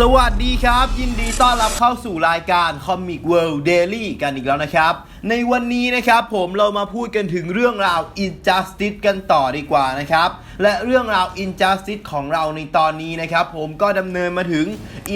สวัสดีครับ ยินดีต้อนรับเข้าสู่รายการ Comic World Daily กันอีกแล้วนะครับ ในวันนี้นะครับผมเรามาพูดกันถึงเรื่องราว Injustice กันต่อดีกว่านะครับ และเรื่องราว Injustice ของเราในตอนนี้นะครับ ผมก็ดำเนินมาถึง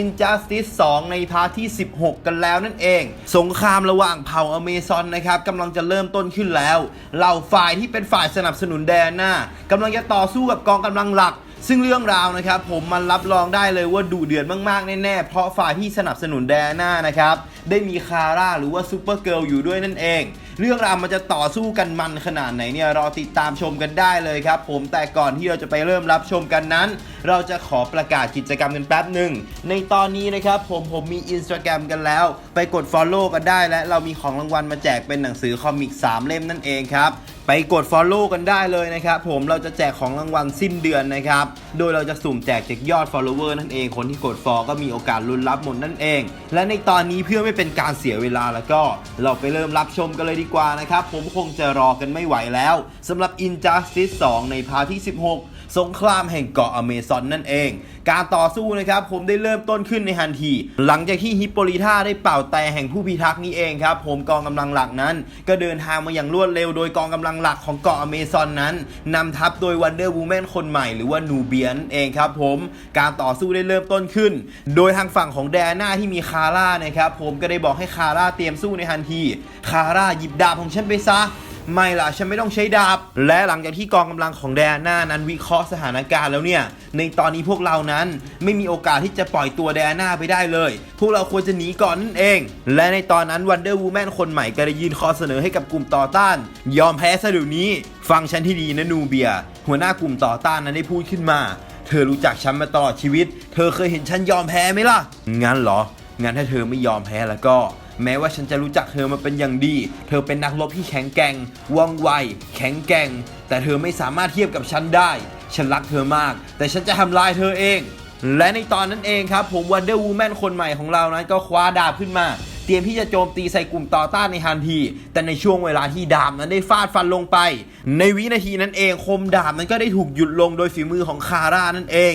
Injustice 2 ในพาร์ทที่ 16 กันแล้วนั่นเอง สงครามระหว่างเผ่าอเมซอนนะครับกำลังจะเริ่มต้นขึ้นแล้วเหล่าฝ่ายที่เป็นฝ่ายสนับสนุนแดนหน้ากำลังจะต่อสู้กับกองกำลังหลัก ซึ่งเรื่องราวนะครับผมมันรับรองได้เลยว่าดุเดือดมากๆ แน่ๆ เพราะฝ่ายที่สนับสนุนแดน่านะครับ ได้มีคาร่าหรือว่าซูเปอร์เกิลอยู่ด้วยนั่นเอง เรื่องราวมันจะต่อสู้กันมันขนาดไหนเนี่ยรอติดตามชมกันได้เลยครับผมแต่ก่อนที่เราจะไปเริ่มรับชมกันนั้น เราจะขอประกาศกิจกรรมกันแป๊บหนึ่งในตอนนี้นะครับผมผมมี Instagram กันแล้ว ไปกด Follow กันได้และเรามีของรางวัลมาแจกเป็นหนังสือคอมิก3 เล่มนั่นเองครับ ไปกด Follow กันได้เลยนะครับผมเราจะแจกของรางวัลสิ้นเดือนนะครับ โดยเราจะสุ่มแจกจากยอด follower นั่นเอง คนที่กด for ก็มีโอกาสลุ้นรับหมดนั่นเอง และในตอนนี้เพื่อไม่เป็นการเสียเวลาแล้วก็เราไปเริ่มรับชมกันเลยดีกว่านะครับ ผมคงจะรอกันไม่ไหวแล้วสำหรับ Injustice 2 ในพาร์ทที่ 16 สงครามแห่งเกาะอเมซอนนั่นเอง การต่อสู้นะครับผมได้เริ่มต้นขึ้นในทันที หลังจากที่ฮิปโปลิธาได้เป่าแต่แห่งผู้พิทักษ์นี้เองครับผมกองกำลังหลักนั้น ก็เดินทางมาอย่างรวดเร็วโดยกองกำลังหลักของเกาะอเมซอนนั้นนำทัพโดยวันเดอร์วูแมนคนใหม่หรือว่านูเบียนนเองครับผมการต่อสู้ได้เริ่มต้นขึ้น โดยทางฝั่งของแดน่าที่มีคาร่านะครับผมก็ได้บอกให้คาร่าเตรียมสู้ในทันที คาร่าหยิบดาบของฉันไปซะ ไม่ล่ะฉันไม่ต้องใช้ดาบ และหลังจากที่กองกำลังของแดนน่านั้นวิเคราะห์สถานการณ์แล้วเนี่ย ในตอนนี้พวกเรานั้นไม่มีโอกาสที่จะปล่อยตัวแดนน่าไปได้เลย พวกเราควรจะหนีก่อนนั่นเอง และในตอนนั้นวันเดอร์วูแมนคนใหม่ก็ได้ยื่นข้อเสนอให้กับกลุ่มต่อต้าน ยอมแพ้ซะเดี๋ยวนี้ ฟังฉันที่ดีนะนูเบีย หัวหน้ากลุ่มต่อต้านนั้นได้พูดขึ้นมา เธอรู้จักฉันมาตลอดชีวิต เธอเคยเห็นฉันยอมแพ้ไหมล่ะ งั้นเหรอ งั้นถ้าเธอไม่ยอมแพ้แล้วก็ แม้ว่าฉันจะรู้จักเธอมาเป็นอย่างดี เธอเป็นนักรบที่แข็งแกร่งว่องไว แข็งแกร่ง แต่เธอไม่สามารถเทียบกับฉันได้ ฉันรักเธอมาก แต่ฉันจะทำลายเธอเอง และในตอนนั้นเองครับ ผมวันเดอร์วูแมนคนใหม่ของเรานั้นก็คว้าดาบขึ้นมาเตรียมที่จะโจมตีใส่กลุ่มต่อต้านในทันที แต่ในช่วงเวลาที่ดาบนั้นได้ฟาดฟันลงไป ในวินาทีนั้นเองคมดาบนั้นก็ได้ถูกหยุดลงโดยฝีมือของคาร่านั่นเอง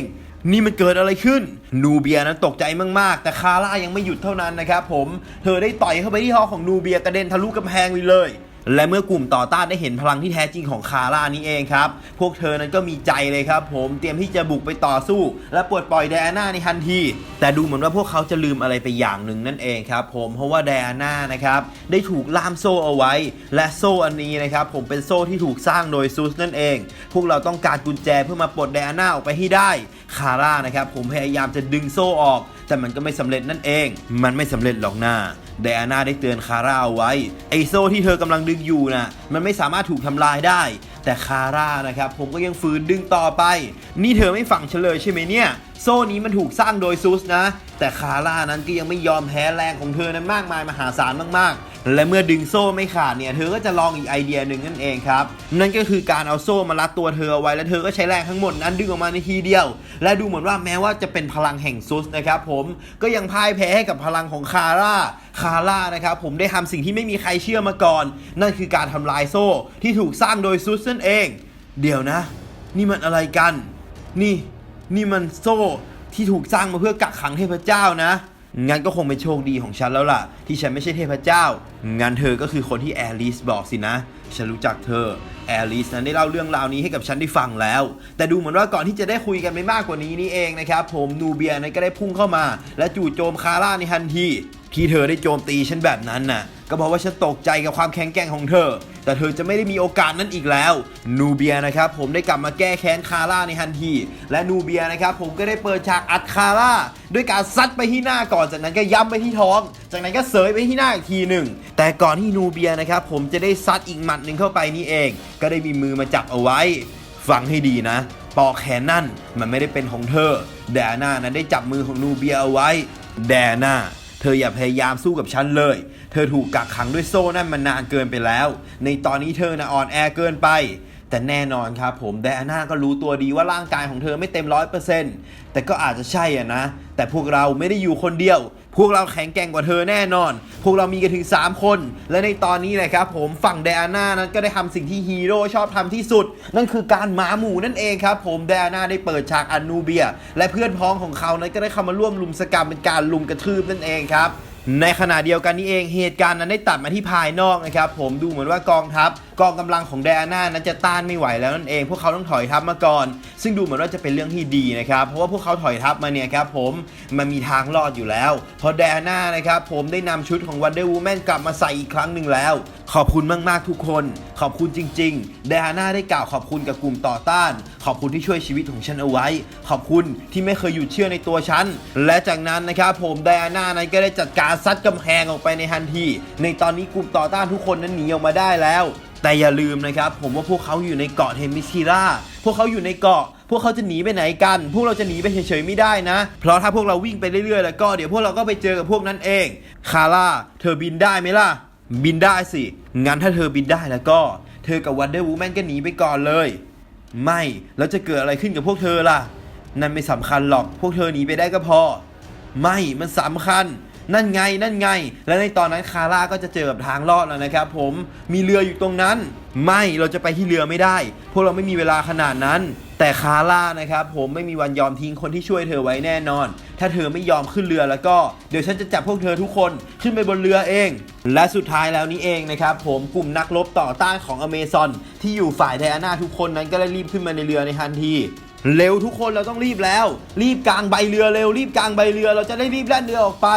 นี่มันเกิดอะไรขึ้น นูเบียนั้นตกใจมาก ๆ แต่คาร่ายังไม่หยุดเท่านั้นนะครับผม เธอได้ต่อยเข้าไปที่ห้องของนูเบียกระเด็นทะลุกำแพงไปเลย และเมื่อกลุ่มต่อต้านได้เห็นพลังที่แท้จริงของคาร่านี้เองครับ พวกเธอนั้นก็มีใจเลยครับ ผมเตรียมที่จะบุกไปต่อสู้ และปลดปล่อยไดอาน่าในทันที แต่ดูเหมือนว่าพวกเขาจะลืมอะไรไปอย่างหนึ่งนั่นเองครับผมเพราะว่าไดอาน่านะครับได้ถูกล่ามโซ่เอาไว้ และโซ่อันนี้นะครับผมเป็นโซ่ที่ถูกสร้างโดยซูสนั่นเอง พวกเราต้องการกุญแจเพื่อมาปลดไดอาน่าออกไปให้ได้คาร่านะครับผมพยายามจะดึงโซ่ออก แต่มันก็ไม่สำเร็จนั่นเอง มันไม่สำเร็จหรอกนะไดอาน่าได้เตือนคาร่าเอาไว้ ไอโซ่ที่เธอกำลังดึงอยู่นะมันไม่สามารถถูกทำลายได้ แต่คาร่านะครับผมก็ยังฝืนดึงต่อไป นี่เธอไม่ฟังเฉลยใช่ไหมเนี่ย โซ่นี้มันถูกสร้างโดยซูสนะ แต่คาร่านั้นก็ยังไม่ยอมแพ้แรงของเธอนั้นมากมายมหาศาลมากๆ และเมื่อดึงโซ่ไม่ขาดเนี่ย เธอก็จะลองอีกไอเดียหนึ่งนั่นเองครับ นั่นก็คือการเอาโซ่มารัดตัวเธอเอาไว้แล้วเธอก็ใช้แรงทั้งหมดนั้นดึงออกมาในทีเดียว และดูเหมือนว่าแม้ว่าจะเป็นพลังแห่งซุสนะครับผมก็ยังพ่ายแพ้ให้กับพลังของคาร่าคาร่านะครับผมได้ทำสิ่งที่ไม่มีใครเชื่อมาก่อน นั่นคือการทำลายโซ่ที่ถูกสร้างโดยซุสนั่นเอง เดี๋ยวนะ นี่มันอะไรกัน นี่ นี่มันโซ่ที่ถูกสร้างมาเพื่อกักขังเทพเจ้านะ งั้นก็คงเป็นโชคดีของฉันแล้วล่ะ ที่ฉันไม่ใช่เทพเจ้า งั้นเธอก็คือคนที่แอลิสบอกสินะ ฉันรู้จักเธอแอลิสนั้นได้เล่าเรื่องราวนี้ให้กับฉันได้ฟังแล้ว แต่ดูเหมือนว่าก่อนที่จะได้คุยกันไปมากกว่านี้นี่เองนะครับผมนูเบียนั้นก็ได้พุ่งเข้ามา และจู่โจมคาร่าในทันทีที่เธอได้โจมตีฉันแบบนั้นน่ะ ก็เพราะว่าฉันตกใจกับความแข็งแกร่งของเธอ แต่เธอจะไม่ได้มีโอกาสนั้นอีกแล้ว นูเบียนะครับผมได้กลับมาแก้แค้นคาร่าในทันที และนูเบียนะครับผมก็ได้เปิดฉากอัดคาร่าด้วยการซัดไปที่หน้าก่อน จากนั้นก็ย้ำไปที่ท้อง จากนั้นก็เสยไปที่หน้าอีกทีหนึ่ง แต่ก่อนที่นูเบียนะครับผมจะได้ซัดอีกหมัดหนึ่งเข้าไปนี่เอง ก็ได้มีมือมาจับเอาไว้ฟังให้ดีนะ ปอกแขนนั่นมันไม่ได้เป็นของเธอ แดน่านั้นได้จับมือของนูเบียเอาไว้ แดน่าเธออย่าพยายามสู้กับฉันเลย เธอถูกกักขังด้วยโซ่นั่นมานานเกินไปแล้ว ในตอนนี้เธอนะอ่อนแอเกินไป แต่แน่นอนครับผมแดน่าก็รู้ตัวดีว่าร่างกายของเธอไม่เต็มร้อยเปอร์เซ็นต์แต่ก็อาจจะใช่อะนะ แต่พวกเราไม่ได้อยู่คนเดียว พวกเราแข็งแกร่งกว่าเธอแน่นอน พวกเรามีกันถึง 3 คน และในตอนนี้เลยครับผมฝั่งไดอาน่านั้นก็ได้ทำสิ่งที่ฮีโร่ชอบทำที่สุด นั่นคือการหมาหมู่นั่นเองครับผมไดอาน่าได้เปิดฉากอันนูเบีย และเพื่อนพ้องของเขานั้นก็ได้เข้ามาร่วมลุมสกรรมเป็นการลุมกระทืบนั่นเองครับในขณะเดียวกันนี้เองเหตุการณ์นั้นได้ตัดมาที่ภายนอกนะครับผมดูเหมือนว่ากองทัพ กองกำลังของไดอาน่านั้นจะต้านไม่ไหวแล้วนั่นเองพวกเขาต้องถอยทัพมาก่อน ซึ่งดูเหมือนว่าจะเป็นเรื่องที่ดีนะครับ เพราะว่าพวกเขาถอยทัพมาเนี่ยครับผมมันมีทางรอดอยู่แล้วพราะไดอาน่านะครับผมได้นำชุดของ Wonder Woman กลับมาใส่อีกครั้งหนึ่งแล้ว ขอบคุณมาก ๆ ทุกคน ขอบคุณจริง ๆ ไดอาน่าได้กล่าวขอบคุณกับกลุ่มต่อต้าน ขอบคุณที่ช่วยชีวิตของฉันเอาไว้ ขอบคุณที่ไม่เคยหยุดเชื่อในตัวฉัน และจากนั้นนะครับผมไดอาน่านั้นก็ได้จัดการซัดกำแพงออกไปในทันที ในตอนนี้กลุ่มต่อต้านทุกคนนั้นหนีออกมาได้แล้ว แต่อย่าลืมนะครับ ผมว่าพวกเขาอยู่ในเกาะเทมิสซิราพวกเขาอยู่ในเกาะ พวกเขาจะหนีไปไหนกัน พวกเราจะหนีไปเฉยๆไม่ได้นะ เพราะถ้าพวกเราวิ่งไปเรื่อยๆ แล้วก็เดี๋ยวพวกเราก็ไปเจอกับพวกนั้นเอง คาร่า เธอบินได้ไหมล่ะ บินได้สิ งั้นถ้าเธอบินได้แล้วก็ เธอกับวันเดอร์วูแมนก็หนีไปก่อนเลย ไม่ แล้วจะเกิดอะไรขึ้นกับพวกเธอล่ะ นั่นไม่สำคัญหรอก พวกเธอหนีไปได้ก็พอ ไม่ มันสำคัญ นั่นไงนั่นไง และในตอนนั้นคาร่าก็จะเจอกับทางรอดแล้วนะครับผมมีเรืออยู่ตรงนั้น ไม่เราจะไปที่เรือไม่ได้ พวกเราไม่มีเวลาขนาดนั้น แต่คาร่านะครับผมไม่มีวันยอมทิ้งคนที่ช่วยเธอไว้แน่นอน ถ้าเธอไม่ยอมขึ้นเรือแล้วก็เดี๋ยวฉันจะจับพวกเธอทุกคนขึ้นไปบนเรือเอง และสุดท้ายแล้วนี้เองนะครับผมกลุ่มนักรบต่อต้านของอเมซอนที่อยู่ฝ่ายไดอาน่าทุกคนนั้นก็ได้รีบขึ้นมาในเรือในทันทีเร็วทุกคนเราต้องรีบแล้ว รีบกางใบเรือเร็วรีบกางใบเรือเราจะได้รีบแล่นเรือออกไป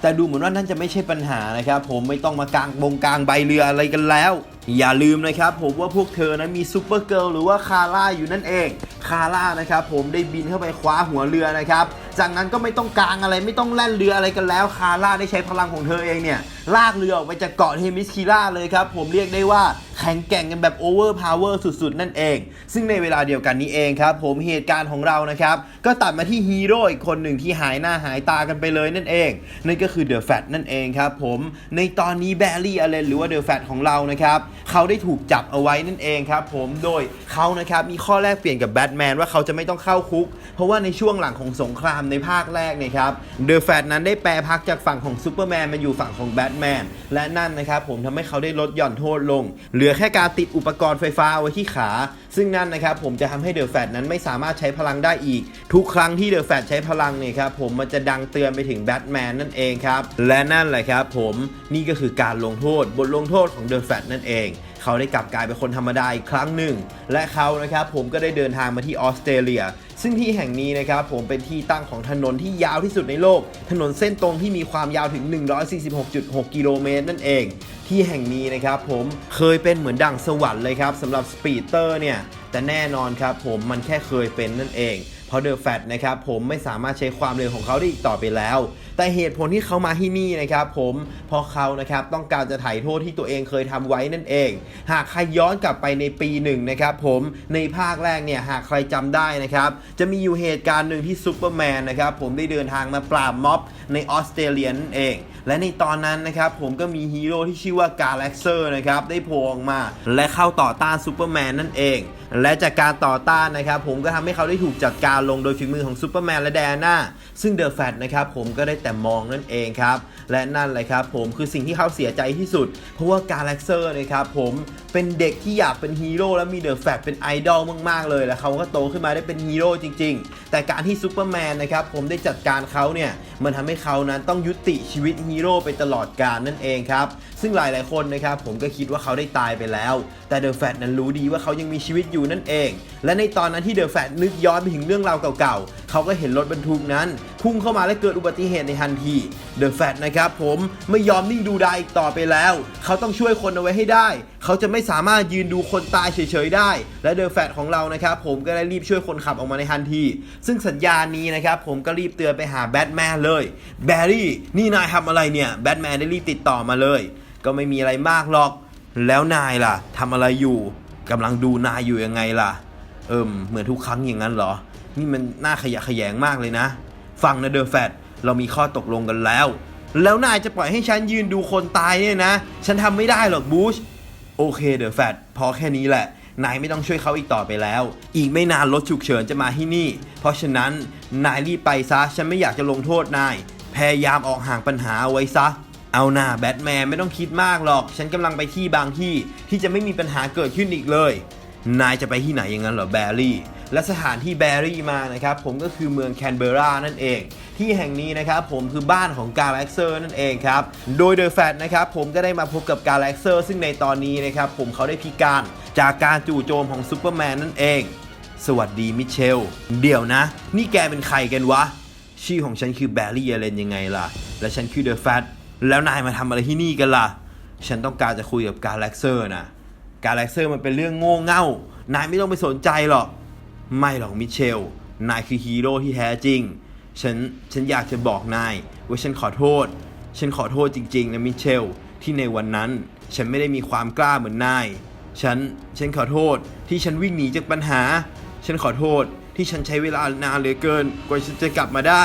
แต่ดูเหมือนว่านั่นจะไม่ใช่ปัญหานะครับผมไม่ต้องมากางบงกางใบเรืออะไรกันแล้ว อย่าลืมนะครับผมว่าพวกเธอนั้นมีซูเปอร์เกิร์ลหรือว่าคาร่าอยู่นั่นเองคาร่านะครับผมได้บินเข้าไปคว้าหัวเรือนะครับ จากนั้นก็ไม่ต้องกลางอะไรไม่ต้องแล่นเรืออะไรกันแล้ว คาร่าได้ใช้พลังของเธอเองเนี่ยลากเรือออกไปจากเกาะเฮมิสคิล่าเลยครับ ผมเรียกได้ว่าแข็งแกร่งกันแบบโอเวอร์พาวเวอร์สุดๆ นั่นเอง ซึ่งในเวลาเดียวกันนี้เองครับ ผมเหตุการณ์ของเรานะครับ ก็ตัดมาที่ฮีโร่อีกคนหนึ่งที่หายหน้าหายตากันไปเลยนั่นเอง นั่นก็คือเดอะแฟตนั่นเองครับผมในตอนนี้แบร์รี่อเลนหรือว่าเดอะแฟตของเรานะครับเขาได้ถูกจับเอาไว้นั่นเองครับผมโดยเขานะครับมีข้อแลกเปลี่ยนกับแบทแมนว่าเขาจะไม่ต้องเข้าคุก เพราะว่าในช่วงหลังของสงครามในภาคแรกเนี่ยครับเดอะแฟตนั้นได้แปลพักจากฝั่งของซูเปอร์แมนมาอยู่ฝั่งของแบทแมนและนั่นนะครับผมทำให้เขาได้ลดหย่อนโทษลง เหลือแค่การติดอุปกรณ์ไฟฟ้าไว้ที่ขา ซึ่งนั่นนะครับผมจะทำให้เดอะแฟตนั้นไม่สามารถใช้พลังได้อีก ทุกครั้งที่เดอะแฟตใช้พลังเนี่ยครับผมมันจะดังเตือนไปถึงแบทแมนนั่นเองครับและนั่นแหละครับผมนี่ก็คือการลงโทษบทลงโทษของเดอะแฟตนั่นเอง เขาได้กลับกลายเป็นคนธรรมดาอีกครั้งหนึ่ง และเขานะครับผมก็ได้เดินทางมาที่ออสเตรเลีย ซึ่งที่แห่งนี้นะครับผมเป็นที่ตั้งของถนนที่ยาวที่สุดในโลก ถนนเส้นตรงที่มีความยาวถึง 146.6 กิโลเมตรนั่นเอง ที่แห่งนี้นะครับผมเคยเป็นเหมือนดั่งสวรรค์เลยครับสำหรับสปีดเตอร์เนี่ยแต่แน่นอนครับผมมันแค่เคยเป็นนั่นเอง เพราะเดอะแฟตนะครับผมไม่สามารถใช้ความเร็วของเขาได้อีกต่อไปแล้ว แต่เหตุผลที่เขามาที่นี่นะครับผมเพราะเขานะครับต้องการจะไถ่โทษที่ตัวเองเคยทำไว้นั่นเอง หากใครย้อนกลับไปในปีหนึ่งนะครับผมในภาคแรกเนี่ยหากใครจำได้นะครับจะมีอยู่เหตุการณ์หนึ่งที่ซูเปอร์แมนนะครับผมได้เดินทางมาปราบม็อบในออสเตรเลียนั่นเอง และในตอนนั้นนะครับผมก็มีฮีโร่ที่ชื่อว่ากาแล็กเซอร์นะครับได้โผล่ออกมา และเข้าต่อต้านซูเปอร์แมนนั่นเอง และจากการต่อต้านนะครับผมก็ทำให้เขาได้ถูกจัดการลงโดยฝีมือของซูเปอร์แมนและแดนน่าซึ่งเดอะแฟตนะครับผมก็ได้แต่มองนั่นเองครับและนั่นแหละครับผมคือสิ่งที่เขาเสียใจที่สุด เพราะว่ากาแล็กเซอร์นะครับผมเป็นเด็กที่อยากเป็นฮีโร่และมีเดอะแฟตเป็นไอดอลมากๆเลยแล้วเขาก็โตขึ้นมาได้เป็นฮีโร่จริง ๆ แต่การที่ซูเปอร์แมนนะครับผมได้จัดการเขาเนี่ย มันทำให้เขานั้นต้องยุติชีวิตฮีโร่ไปตลอดกาลนั่นเองครับ ซึ่งหลายๆคนนะครับผมก็คิดว่าเขาได้ตายไปแล้ว แต่เดอะแฟตนั้นรู้ดีว่าเขายังมีชีวิตอยู่นั่นเอง และในตอนนั้นที่เดอะแฟตนึกย้อนไปถึงเรื่องราวเก่าๆ เขาก็เห็นรถบรรทุกนั้น พุ่งเข้ามาและเกิดอุบัติเหตุในทันทีเดอะแฟตนะครับผมไม่ยอมนิ่งดูดายอีกต่อไปแล้ว เขาต้องช่วยคนเอาไว้ให้ได้ เขาจะไม่สามารถยืนดูคนตายเฉยๆได้ และเดอะแฟตของเรานะครับผมก็ได้รีบช่วยคนขับออกมาในทันที ซึ่งสัญญาณนี้นะครับผมก็รีบเตือนไปหาแบทแมนเลยแบร์รี่นี่นายทำอะไรเนี่ยแบทแมนได้รีบติดต่อมาเลย ก็ไม่มีอะไรมากหรอก แล้วนายล่ะทำอะไรอยู่กำลังดูนายอยู่ยังไงล่ะ เอิมเหมือนทุกครั้งอย่างนั้นเหรอ นี่มันน่าขยะแขยงมากเลยนะ ฟังนะเดอะแฟตเรามีข้อตกลงกันแล้ว แล้วนายจะปล่อยให้ฉันยืนดูคนตายเนี่ยนะ ฉันทำไม่ได้หรอกบูชโอเคเดอะแฟตพอแค่นี้แหละ นายไม่ต้องช่วยเขาอีกต่อไปแล้ว อีกไม่นานรถฉุกเฉินจะมาที่นี่ เพราะฉะนั้นนายรีบไปซะฉันไม่อยากจะลงโทษนาย พยายามออกห่างปัญหาเอาไว้ซะ เอาหน้าแบทแมนไม่ต้องคิดมากหรอก ฉันกำลังไปที่บางที่ที่จะไม่มีปัญหาเกิดขึ้นอีกเลย นายจะไปที่ไหนอย่างนั้นเหรอแบรี่ และสถานที่แบรี่มานะครับผมก็คือเมืองแคนเบรานั่นเอง ที่แห่งนี้นะครับผมคือบ้านของกาแล็กเซอร์นั่นเองครับ โดยเดอะแฟตนะครับผมก็ได้มาพบกับกาแล็กเซอร์ซึ่งในตอนนี้นะครับผมเขาได้พิการจากการจู่โจมของซูเปอร์แมนนั่นเอง สวัสดีมิเชล เดี๋ยวนะ นี่แกเป็นใครกันวะ ชื่อของฉันคือแบร์รี่เยเลนยังไงล่ะ และฉันคือเดอะแฟตแล้วนายมาทำอะไรที่นี่กันล่ะ ฉันต้องการจะคุยกับกาแล็กเซอร์นะกาแล็กเซอร์มันเป็นเรื่องโง่เง่า นายไม่ต้องไปสนใจหรอก ไม่หรอกมิเชล นายคือฮีโร่ที่แท้จริง ฉัน ฉันอยากจะบอกนายว่าฉันขอโทษ ฉันขอโทษจริงๆนะมิเชล ที่ในวันนั้นฉันไม่ได้มีความกล้าเหมือนนาย ฉัน ฉันขอโทษที่ฉันวิ่งหนีจากปัญหา ฉันขอโทษที่ฉันใช้เวลานานเหลือเกิน กว่าฉันจะกลับมาได้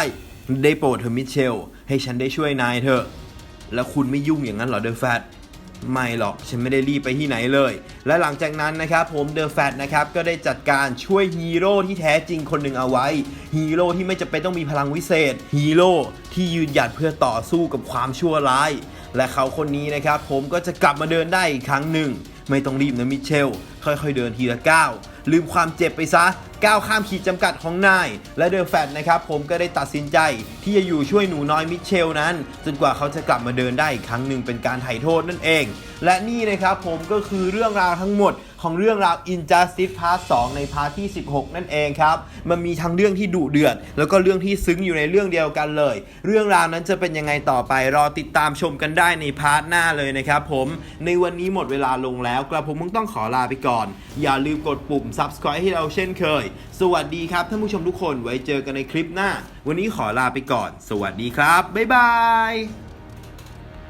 ได้โปรดเธอะมิเชล ให้ฉันได้ช่วยนายเถอะ แล้วคุณไม่ยุ่งอย่างนั้นเหรอเดอะแฟต ไม่หรอกฉันไม่ได้รีบไปที่ไหนเลย และหลังจากนั้นนะครับผมเดอะแฟตนะครับก็ได้จัดการช่วยฮีโร่ที่แท้จริงคนหนึ่งเอาไว้ฮีโร่ที่ไม่จำเป็นต้องมีพลังวิเศษฮีโร่ที่ยืนหยัดเพื่อต่อสู้กับความชั่วร้าย และเขาคนนี้นะครับผมก็จะกลับมาเดินได้อีกครั้งหนึ่ง ไม่ต้องรีบนะมิเชล ค่อยๆเดินทีละก้าวลืมความเจ็บไปซะก้าวข้ามขีดจำกัดของนาย และเดอะแฟตนะครับผมก็ได้ตัดสินใจที่จะอยู่ช่วยหนูน้อยมิเชลนั้น จนกว่าเขาจะกลับมาเดินได้อีกครั้งหนึ่งเป็นการไถ่โทษนั่นเอง และนี่นะครับผมก็คือเรื่องราวทั้งหมด ของเรื่องราว Injustice Part 2 ในพาร์ทที่ 16 นั่นเองครับ มันมีทั้งเรื่องที่ดุเดือด แล้วก็เรื่องที่ซึ้งอยู่ในเรื่องเดียวกันเลย เรื่องราวนั้นจะเป็นยังไงต่อไปรอติดตามชมกันได้ในพาร์ทหน้าเลยนะครับผมในวันนี้หมดเวลาลงแล้วกระผมมึงต้องขอลาไปก่อน อย่าลืมกดปุ่ม subscribe ให้เราเช่นเคย สวัสดีครับท่านผู้ชมทุกคนไว้เจอกันในคลิปหน้า วันนี้ขอลาไปก่อน สวัสดีครับบ๊ายบาย